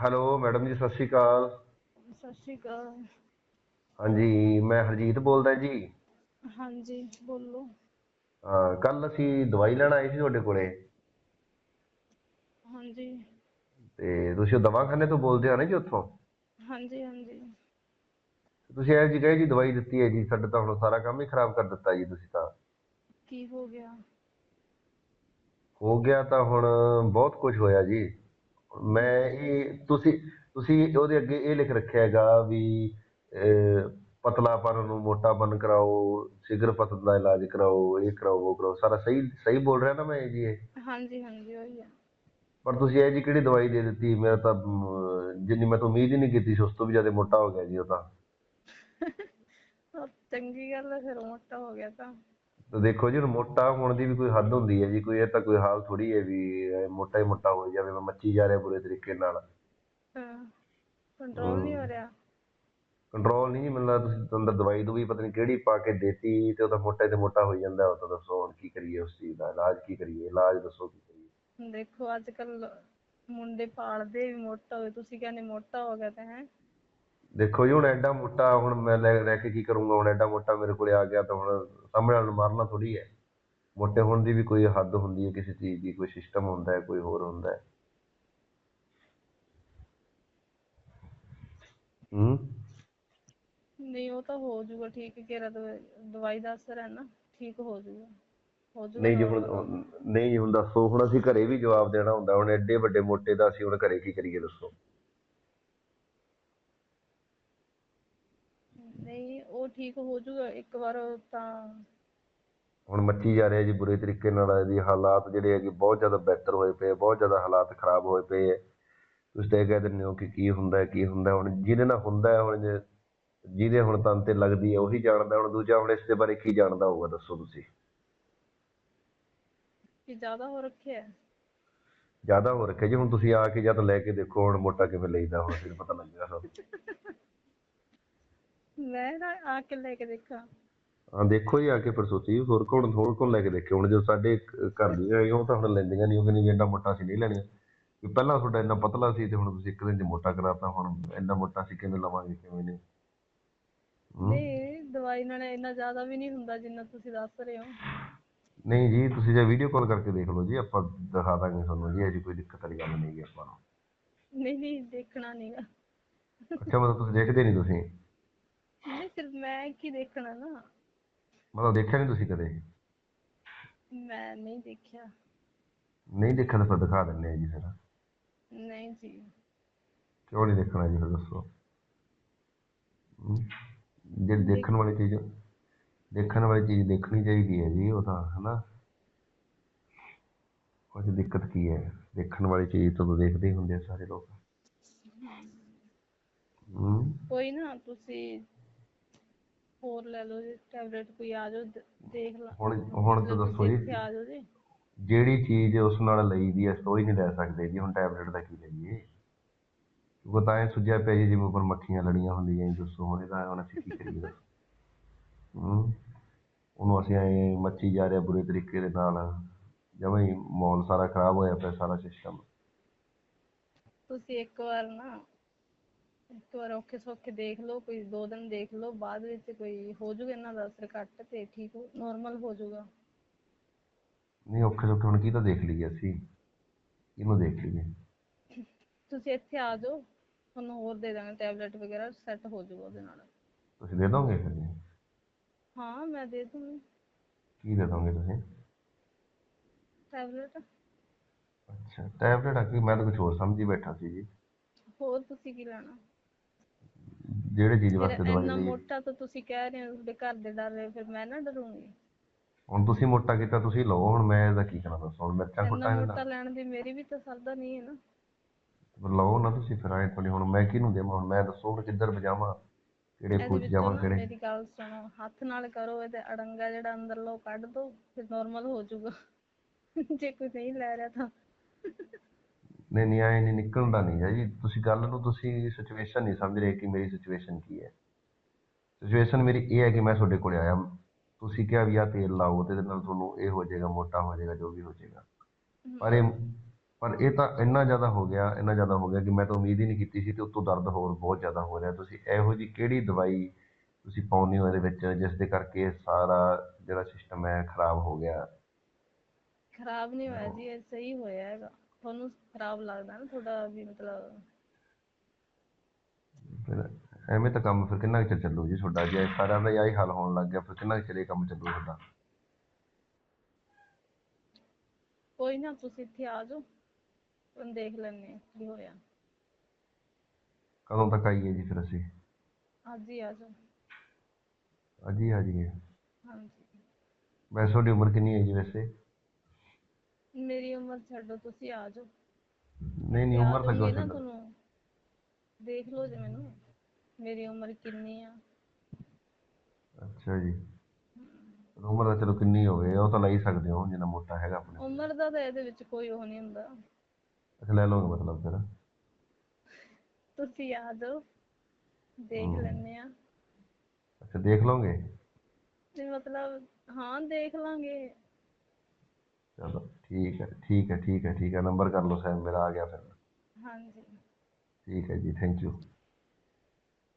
Hello madam ਜੀ ਸਤਿ ਸ਼੍ਰੀ ਅਕਾਲ। ਸਤਿ ਸ਼੍ਰੀ ਅਕਾਲ। ਹਾਂਜੀ ਮੈਂ ਹਰਜੀਤ ਬੋਲਦਾ ਜੀ। ਹਾਂਜੀ ਬੋਲੋ। ਹਾਂ ਕੱਲ ਅਸੀਂ ਦਵਾਈ ਲੈਣ ਆਏ ਸੀ ਤੁਹਾਡੇ ਕੋਲੇ। ਹਾਂਜੀ। ਤੇ ਤੁਸੀਂ ਉਹ ਦਵਾਖਾਨੇ ਤੋਂ ਬੋਲਦੇ ਹੋ ਨਾ ਜੀ ਉੱਥੋਂ? ਹਾਂਜੀ ਹਾਂਜੀ। ਤੁਸੀਂ ਇਹ ਜੀ ਕਹੇ ਜੀ ਦਵਾਈ ਦਿੱਤੀ ਹੈ ਜੀ ਸਾਡਾ ਤਾਂ ਹੁਣ ਸਾਰਾ ਕੰਮ ਹੀ ਖਰਾਬ ਕਰ ਦਿੱਤਾ ਜੀ ਤੁਸੀਂ ਤਾਂ। ਕੀ ਹੋ ਗਿਆ? ਹੋ ਗਿਆ ਤਾਂ ਹੁਣ ਬਹੁਤ ਕੁਝ ਹੋਇਆ ਜੀ। ਮੈਂ ਇਹ ਤੁਸੀਂ ਤੁਸੀਂ ਉਹਦੇ ਅੱਗੇ ਇਹ ਲਿਖ ਰੱਖਿਆ ਹੈਗਾ ਵੀ ਅਹ, ਪਤਲਾਪਨ ਨੂੰ ਮੋਟਾਪਨ ਕਰਾਓ ਸਿਗਰ ਪਤਨ ਦਾ ਇਲਾਜ ਕਰਾਓ ਇਹ ਕਰਾਓ ਉਹ ਕਰਾਓ ਸਾਰਾ ਸਹੀ ਸਹੀ ਬੋਲ ਰਿਹਾ ਨਾ ਮੈਂ ਜੀ ਇਹ? ਹਾਂਜੀ ਹਾਂਜੀ ਉਹੀ ਆ। ਪਰ ਤੁਸੀਂ ਇਹ ਜੀ ਕਿਹੜੀ ਦਵਾਈ ਦੇ ਦਿੱਤੀ? ਮੇਰਾ ਤਾਂ ਅਮ, ਜਿੰਨੀ ਮੈਂ ਤਾਂ ਉਮੀਦ ਹੀ ਨਹੀਂ ਕੀਤੀ ਸੀ ਉਸ ਤੋਂ ਵੀ ਜ਼ਿਆਦਾ ਮੋਟਾ ਹੋ ਗਿਆ ਜੀ ਉਹ ਤਾਂ। ਉਹ ਚੰਗੀ ਗੱਲ ਹੈ ਫਿਰ ਮੋਟਾ ਹੋ ਗਿਆ ਤਾਂ। ਤੇ ਦੇਖੋ ਜੀ ਹੁਣ ਮੋਟਾ ਹੋਣ ਦੀ ਵੀ ਕੋਈ ਹੱਦ ਹੁੰਦੀ ਹੈ ਜੀ ਕੋਈ ਇਹ ਤਾਂ ਕੋਈ ਹਾਲ ਥੋੜੀ ਹੈ ਵੀ ਇਹ ਮੋਟਾ ਹੀ ਮੋਟਾ ਹੋ ਜਾਵੇ ਮੈਂ ਮੱਚੀ ਜਾ ਰਿਹਾ ਬੁਰੇ ਤਰੀਕੇ ਨਾਲ। ਕੰਟਰੋਲ ਨਹੀਂ ਹੋ ਰਿਹਾ। ਕੰਟਰੋਲ ਨਹੀਂ ਜੀ ਮਿਲਦਾ ਤੁਸੀਂ ਅੰਦਰ ਦਵਾਈ ਦੂਈ ਪਤਾ ਨਹੀਂ ਕਿਹੜੀ ਪਾ ਕੇ ਦੇਤੀ ਤੇ ਉਹ ਤਾਂ ਮੋਟਾ ਹੀ ਤੇ ਮੋਟਾ ਹੋਈ ਜਾਂਦਾ ਉਹ ਤਾਂ ਦੱਸੋ ਹੁਣ ਕੀ ਕਰੀਏ ਉਸ ਚੀਜ਼ ਦਾ ਇਲਾਜ ਕੀ ਕਰੀਏ ਇਲਾਜ ਦੱਸੋ ਕੀ ਕਰੀਏ। ਦੇਖੋ ਅੱਜ ਕੱਲ ਮੁੰਡੇ ਪਾਲਦੇ ਵੀ ਮੋਟਾ ਹੋਵੇ ਤੁਸੀਂ ਕਹਿੰਦੇ ਮੋਟਾ ਹੋ ਗਿਆ ਤਾਂ ਹੈ। ਦੇਖੋ ਜੀ ਹੁਣ ਐਡਾ ਮੋਟਾ ਹੁਣ ਮੈਂ ਲੈ ਰਹਿ ਕੇ ਕੀ ਕਰੂੰਗਾ ਹੁਣ ਐਡਾ ਮੋਟਾ ਮੇਰੇ ਕੋਲੇ ਆ ਗਿਆ ਤਾਂ ਹੁਣ ਸਾਹਮਣੇ ਵਾਲੇ ਨੂੰ ਮਾਰਨਾ ਥੋੜੀ ਹੈ। ਮੋਟੇ ਹੋਣ ਦੀ ਵੀ ਕੋਈ ਹੱਦ ਹੁੰਦੀ ਹੈ ਕਿਸੇ ਚੀਜ਼ ਦੀ ਕੋਈ ਸਿਸਟਮ ਹੁੰਦਾ ਹੈ ਕੋਈ ਹੋਰ ਹੁੰਦਾ ਹੈ। ਹੂੰ? ਨਹੀਂ ਉਹ ਤਾਂ ਹੋ ਜਾਊਗਾ ਠੀਕ ਕਿਹੜਾ ਦਵਾਈ ਦਾ ਅਸਰ ਹੈ ਨਾ ਠੀਕ ਹੋ ਜਾਊਗਾ। ਹੋ ਜਾਊਗਾ ਨਹੀਂ ਜੀ। ਹੁਣ ਨਹੀਂ ਜੀ ਹੁਣ ਦੱਸੋ ਹੁਣ ਅਸੀਂ ਘਰੇ ਵੀ ਜਵਾਬ ਦੇਣਾ ਹੁੰਦਾ ਹੁਣ ਐਡੇ ਵੱਡੇ ਮੋਟੇ ਦਾ ਅਸੀਂ ਹੁਣ ਘਰੇ ਕੀ ਕਰੀਏ ਦੱਸੋ? ਨਹੀਂ ਉਹ ਠੀਕ ਹੋ ਜਾਊਗਾ ਇੱਕ ਵਾਰ ਤਾਂ ਹੁਣ ਮੱਚੀ ਜਾ ਰਿਹਾ ਜੀ ਬੁਰੇ ਤਰੀਕੇ ਨਾਲ ਇਹਦੀ ਹਾਲਾਤ ਜਿਹੜੇ ਹੈਗੇ ਬਹੁਤ ਜ਼ਿਆਦਾ ਬਿਹਤਰ ਹੋਏ ਪਏ ਆ, ਬਹੁਤ ਜ਼ਿਆਦਾ ਹਾਲਾਤ ਖਰਾਬ ਹੋਏ ਪਏ ਹੈ ਤੁਸੀਂ ਤਾਂ ਇਹ ਕਹਿ ਦਿੰਦੇ ਹੋ ਕਿ ਕੀ ਹੁੰਦਾ ਹੈ ਕੀ ਹੁੰਦਾ ਹੈ। ਹੁਣ ਜਿਹਦੇ ਨਾਲ ਹੁੰਦਾ ਹੈ ਹੁਣ ਜੇ- ਜਿਹਦੇ ਹੁਣ ਤਨ ਤੇ ਲੱਗਦੀ ਹੈ ਉਹੀ ਜਾਣਦਾ ਹੁਣ ਦੂਜਾ ਹੁਣ ਇਸ ਦੇ ਬਾਰੇ ਕੀ ਜਾਣਦਾ ਹੋਊਗਾ ਦੱਸੋ ਤੁਸੀਂ? ਕਿ ਜ਼ਿਆਦਾ ਹੋ ਰੱਖਿਆ ਹੈ? ਜ਼ਿਆਦਾ ਹੋ ਰੱਖਿਆ ਜੀ ਹੁਣ ਤੁਸੀਂ ਆ ਕੇ ਜਾਂ ਤਾਂ ਲੈ ਕੇ ਦੇਖੋ ਹੁਣ ਮੋਟਾ ਕਿਵੇਂ ਲਈਦਾ ਹੁਣ ਫਿਰ ਪਤਾ ਲੱਗੇਗਾ ਸਭ। ਮੈਂ ਨਾ ਆ ਕੇ ਲੈ ਕੇ ਦੇਖਾਂ। ਹਾਂ ਦੇਖੋ ਜੀ ਆ ਕੇ ਫਿਰ ਸੋਚੀ ਹੋਰ ਕੌਣ ਹੋਰ ਕੌਣ ਲੈ ਕੇ ਦੇਖੇ? ਹੁਣ ਜੋ ਸਾਡੇ ਘਰ ਦੀਆਂ ਹੈਗੀਆਂ ਉਹ ਤਾਂ ਹੁਣ ਲੈਂਦੀਆਂ ਨਹੀਂ ਉਹ ਕਹਿੰਦੀ ਵੀ ਇੰਨਾ ਮੋਟਾ ਅਸੀਂ ਨਹੀਂ ਲੈਣੀਆਂ। ਵੀ ਪਹਿਲਾਂ ਤੁਹਾਡਾ ਇੰਨਾ ਪਤਲਾ ਸੀ ਤੇ ਹੁਣ ਤੁਸੀਂ ਇੱਕ ਦਿਨ ਚ ਮੋਟਾ ਕਰਾਤਾ ਹੁਣ ਇੰਨਾ ਮੋਟਾ ਅਸੀਂ ਕਿਵੇਂ ਲਵਾਂਗੇ ਕਿਵੇਂ ਨਹੀਂ? ਨਹੀਂ ਦਵਾਈ ਨਾਲ ਇੰਨਾ ਜ਼ਿਆਦਾ ਵੀ ਨਹੀਂ ਹੁੰਦਾ ਜਿੰਨਾ ਤੁਸੀਂ ਦੱਸ ਰਹੇ ਹੋ। ਨਹੀਂ ਜੀ ਤੁਸੀਂ ਜੇ ਵੀਡੀਓ ਕਾਲ ਕਰਕੇ ਦੇਖ ਲਓ ਜੀ ਆਪਾਂ ਦਿਖਾ ਦਾਂਗੇ ਤੁਹਾਨੂੰ ਜੀ ਅਜੀ ਕੋਈ ਦਿੱਕਤ ਵਾਲੀ ਗੱਲ ਨਹੀਂ ਗੀ ਆਪਾਂ ਨੂੰ। ਨਹੀਂ ਨਹੀਂ ਦੇਖਣਾ ਨਹੀਂਗਾ ਅੱਛਾ ਮਤਲਬ ਤੁਸੀਂ ਦੇਖਦੇ ਨਹੀਂ ਤੁਸੀਂ? ਫਿਰ ਮੈਂ ਕੀ ਦੇਖਣਾ ਨਾ। ਮਤਲਬ ਦੇਖਿਆ ਨਹੀਂ ਤੁਸੀਂ ਕਦੇ? ਮੈਂ ਨਹੀਂ ਦੇਖਿਆ। ਨਹੀਂ ਦੇਖਿਆ ਤਾਂ ਫਿਰ ਦਿਖਾ ਦਿੰਦੇ ਆ ਜੀ ਫਿਰ। ਨਹੀਂ ਜੀ। ਕਿਉਂ ਨਹੀਂ ਦੇਖਣਾ ਜੀ ਫਿਰ ਦੱਸੋ? ਜਿਹੜੀ ਦੇਖਣ ਵਾਲੀ ਚੀਜ਼ ਦੇਖਣ ਵਾਲੀ ਚੀਜ਼ ਦੇਖਣੀ ਚਾਹੀਦੀ ਹੈ ਜੀ ਉਹ ਤਾਂ ਹਨਾ? 'ਚ ਦਿੱਕਤ ਕੀ ਹੈ? ਦੇਖਣ ਵਾਲੀ ਚੀਜ਼ ਤੋਂ ਤਾਂ ਦੇਖਦੇ ਹੀ ਹੁੰਦੇ ਆ ਸਾਰੇ ਲੋਕ। ਹਮ ਕੋਈ ਨਾ ਤੁਸੀਂ ਹੋਰ ਲੈ ਲਓ ਜੀ ਟੈਬਲੇਟ ਕੋਈ ਆ ਜਾਓ ਦੇਖ ਲਾ। ਹੁਣ ਹੁਣ ਤਾਂ ਦੱਸੋ ਜੀ। ਇੱਥੇ ਆ ਜਾਓ ਜੀ। ਜਿਹੜੀ ਚੀਜ਼ ਉਸ ਨਾਲ ਲਈ ਦੀ ਹੈ ਉਹ ਹੀ ਨਹੀਂ ਲੈ ਸਕਦੇ ਜੀ ਹੁਣ ਟੈਬਲੇਟ ਦਾ ਕੀ ਲਈਏ? ਉਹ ਤਾਂ ਇਹ ਸੁਝਿਆ ਪਿਆ ਜੀ ਜਿਵੇਂ ਉੱਪਰ ਮੱਖੀਆਂ ਲੜੀਆਂ ਹੁੰਦੀਆਂ ਜੀ ਦੱਸੋ ਹੁਣ ਇਹਦਾ ਹੁਣ ਅਸੀਂ ਕੀ ਕਰੀਏ? ਦੱਸੋ ਹਮ ਉਹਨੂੰ ਅਸੀਂ ਐਂ ਮੱਚੀ ਜਾ ਰਿਹਾ ਬੁਰੇ ਤਰੀਕੇ ਦੇ ਨਾਲ ਜਮਾਂ ਹੀ ਮਾਹੌਲ ਸਾਰਾ ਖਰਾਬ ਹੋਇਆ ਪਿਆ ਸਾਰਾ ਸਿਸਟਮ ਤੁਸੀਂ ਇੱਕ ਵਾਰ ਨਾ ਇੱਕ ਵਾਰ ਔਖੇ ਸੌਖੇ ਦੇਖ ਲਓ ਕੋਈ ਦੋ ਦਿਨ ਦੇਖ ਲਓ ਬਾਅਦ ਵਿੱਚ ਕੋਈ ਹੋ ਜਾਊਗਾ ਇਹਨਾਂ ਦਾ ਅਸਰ ਘੱਟ ਤੇ ਠੀਕ ਨਾਰਮਲ ਹੋ ਜਾਊਗਾ ਨਹੀਂ ਔਖੇ ਸੌਖੇ ਹੁਣ ਕੀ ਤਾਂ ਦੇਖ ਲਈਏ ਅਸੀਂ। ਇਹਨੂੰ ਦੇਖ ਲਈਏ। ਤੁਸੀਂ ਇੱਥੇ ਆ ਜਾਓ ਤੁਹਾਨੂੰ ਹੋਰ ਦੇ ਦਾਂਗੇ ਟੈਬਲੇਟ ਵਗੈਰਾ ਸੈੱਟ ਹੋ ਜਾਊਗਾ ਉਹਦੇ ਨਾਲ। ਤੁਸੀਂ ਦੇ ਦੋਗੇ ਫਿਰ? ਹਾਂ ਮੈਂ ਦੇ ਦੂੰਗੀ। ਕੀ ਦੇ ਦੋਗੇ ਤੁਸੀਂ? ਟੈਬਲੇਟ ਅੱਛਾ ਟੈਬਲੇਟ ਆ ਕੀ? ਮੈਂ ਤਾਂ ਕੁਝ ਹੋਰ ਸਮਝੀ ਬੈਠਾ ਸੀ ਜੀ। ਹੋਰ ਤੁਸੀਂ ਕੀ ਲੈਣਾ? ਜਿਹੜੇ ਚੀਜ਼ ਵਾਸਤੇ ਦਵਾਈ ਲਈ। ਮੋਟਾ ਤਾਂ ਤੁਸੀਂ ਕਹਿ ਰਹੇ ਹੋ ਤੁਹਾਡੇ ਘਰ ਦੇ ਡਰ ਰਹੇ ਫਿਰ ਮੈਂ ਨਾ ਡਰੂੰਗੀ। ਹੁਣ ਤੁਸੀਂ ਮੋਟਾ ਕੀਤਾ ਤੁਸੀਂ ਲਓ ਹੁਣ ਮੈਂ ਇਹਦਾ ਕੀ ਕਰਾਂ ਦੱਸੋ ਹੁਣ ਮਿਰਚਾਂ ਕੁੱਟਾਂ ਮੋਟਾ ਇਹਦਾ ਲੈਣ ਦੀ ਮੇਰੀ ਵੀ ਤਾਂ ਸਰਦਾ ਨਹੀਂ ਹੈ ਨਾ। ਲਓ ਨਾ ਤੁਸੀਂ ਫਿਰ ਆਏ ਕੋਲ ਹੁਣ ਮੈਂ ਕਿਹਨੂੰ ਦੇਵਾਂ ਹੁਣ ਮੈਂ ਦੱਸੋ ਹੁਣ ਕਿੱਧਰ ਵਜਾਵਾਂ ਕਿਹੜੇ ਵਿੱਚੋਂ ਜਾਵਾਂ ਕਿਹੜੇ ਮੇਰੀ ਗੱਲ ਸੁਣੋ ਹੱਥ ਨਾਲ ਕਰੋ ਇਹਦੇ ਅੜੰਗਾ ਜਿਹੜਾ ਅੰਦਰ ਲੋ ਕੱਢ ਦੋ ਫਿਰ ਨਾਰਮਲ ਹੋ ਜਾਊਗਾ। ਜੇ ਕੋਈ ਨਹੀਂ ਲੈ ਰਿਹਾ ਤਾਂ। ਨਹੀਂ ਨਹੀਂ ਆਏ ਨਹੀਂ ਨਿਕਲਦਾ ਨਹੀਂ ਹੈ ਜੀ। ਤੁਸੀਂ ਗੱਲ ਨੂੰ ਤੁਸੀਂ ਸਿਚੁਏਸ਼ਨ ਨਹੀਂ ਸਮਝ ਰਹੇ ਕਿ ਮੇਰੀ ਸਿਚੁਏਸ਼ਨ ਕੀ ਹੈ। ਸਿਚੁਏਸ਼ਨ ਮੇਰੀ ਇਹ ਹੈ ਕਿ ਮੈਂ ਤੁਹਾਡੇ ਕੋਲੇ ਆਇਆ। ਤੁਸੀਂ ਕਿਹਾ ਵੀ ਆ ਤੇਲ ਲਾਓ ਤੇ ਇਹਦੇ ਨਾਲ ਤੁਹਾਨੂੰ ਇਹ ਹੋ ਜਾਏਗਾ ਮੋਟਾ ਹੋ ਜਾਏਗਾ ਜੋ ਵੀ ਹੋ ਜਾਏਗਾ। ਪਰ ਇਹ ਪਰ ਇਹ ਤਾਂ ਇੰਨਾ ਜ਼ਿਆਦਾ ਹੋ ਗਿਆ ਇੰਨਾ ਜ਼ਿਆਦਾ ਹੋ ਗਿਆ ਕਿ ਮੈਂ ਤਾਂ ਉਮੀਦ ਹੀ ਨਹੀਂ ਕੀਤੀ ਸੀ ਤੇ ਉਤੋਂ ਦਰਦ ਹੋਰ ਬਹੁਤ ਜ਼ਿਆਦਾ ਹੋ ਰਿਹਾ। ਤੁਸੀਂ ਇਹੋ ਜੀ ਕਿਹੜੀ ਦਵਾਈ ਤੁਸੀਂ ਪਾਉਂਦੇ ਹੋ ਇਹਦੇ ਵਿੱਚ ਜਿਸ ਦੇ ਕਰਕੇ ਸਾਰਾ ਜਿਹੜਾ ਸਿਸਟਮ ਹੈ ਖਰਾਬ ਹੋ ਗਿਆ? ਖਰਾਬ ਨਹੀਂ ਹੋਇਆ ਜੀ ਇਹ ਸਹੀ ਹੋਇਆ ਹੈਗਾ। ਤੁਹਾਨੂੰ ਖਰਾਬ ਲੱਗਦਾ ਨਾ ਤੁਹਾਡਾ ਵੀ ਮਤਲਬ ਫਿਰ ਐਵੇਂ ਤਾਂ ਕੰਮ ਫਿਰ ਕਿੰਨਾ ਕੁ ਚਿਰ ਚੱਲੂ ਜੀ ਤੁਹਾਡਾ? ਜੇ ਸਾਰਿਆਂ ਦਾ ਹੀ ਹਾਲ ਹੋਣ ਲੱਗ ਗਿਆ ਫਿਰ ਕਿੰਨਾ ਕੁ ਚਿਰ ਇਹ ਕੰਮ ਚੱਲੂ ਤੁਹਾਡਾ? ਕੋਈ ਨਾ ਤੁਸੀਂ ਇੱਥੇ ਆ ਜਾਓ ਤੁਹਾਨੂੰ ਦੇਖ ਲੈਣੇ ਕੀ ਹੋਇਆ। ਕਦੋਂ ਤੱਕ ਆਈਏ ਜੀ ਫਿਰ ਅਸੀਂ? ਅੱਜ ਹੀ ਆ ਜਾਓ। ਅੱਜ ਹੀ ਆ ਜਾਈਏ। ਹਾਂਜੀ। ਵੈਸੇ ਤੁਹਾਡੀ ਉਮਰ ਕਿੰਨੀ ਹੈ ਜੀ ਵੈਸੇ? ਮੇਰੀ ਉਮਰ ਛੱਡੋ ਤੁਸੀਂ ਆ ਜਾਓ। ਨਹੀਂ ਨਹੀਂ ਉਮਰ ਤਾਂ ਕਿਉਂ ਛੱਡੋ ਤੁਹਾਨੂੰ? ਦੇਖ ਲਓ ਜੀ ਮੈਨੂੰ। ਮੇਰੀ ਉਮਰ ਕਿੰਨੀ ਆ। ਅੱਛਾ ਜੀ। ਉਮਰ ਤਾਂ ਚਲੋ ਕਿੰਨੀ ਹੋਵੇ ਉਹ ਤਾਂ ਲੈ ਹੀ ਸਕਦੇ ਹੋ ਜਿੰਨਾ ਮੋਟਾ ਹੈਗਾ ਆਪਣੇ ਉਮਰ ਦਾ ਤਾਂ ਇਹਦੇ ਵਿੱਚ ਕੋਈ ਉਹ ਨਹੀਂ ਹੁੰਦਾ। ਅੱਛਾ ਲੈ ਲਓਗੇ ਮਤਲਬ ਫਿਰ। ਤੁਸੀਂ ਆ ਜਾਓ। ਦੇਖ। ਲੈਣੇ ਆ। ਅੱਛਾ ਦੇਖ ਲਓਗੇ? ਤੇ ਮਤਲਬ ਹਾਂ ਦੇਖ ਲਾਂਗੇ। ਚਲੋ। ਠੀਕ ਹੈ ਠੀਕ ਹੈ ਠੀਕ ਹੈ ਠੀਕ ਹੈ। ਨੰਬਰ ਕਰ ਲਓ ਸੈਮ ਮੇਰਾ ਆ ਗਿਆ ਫਿਰ। ਹਾਂਜੀ। ਠੀਕ ਹੈ ਜੀ ਥੈਂਕ ਯੂ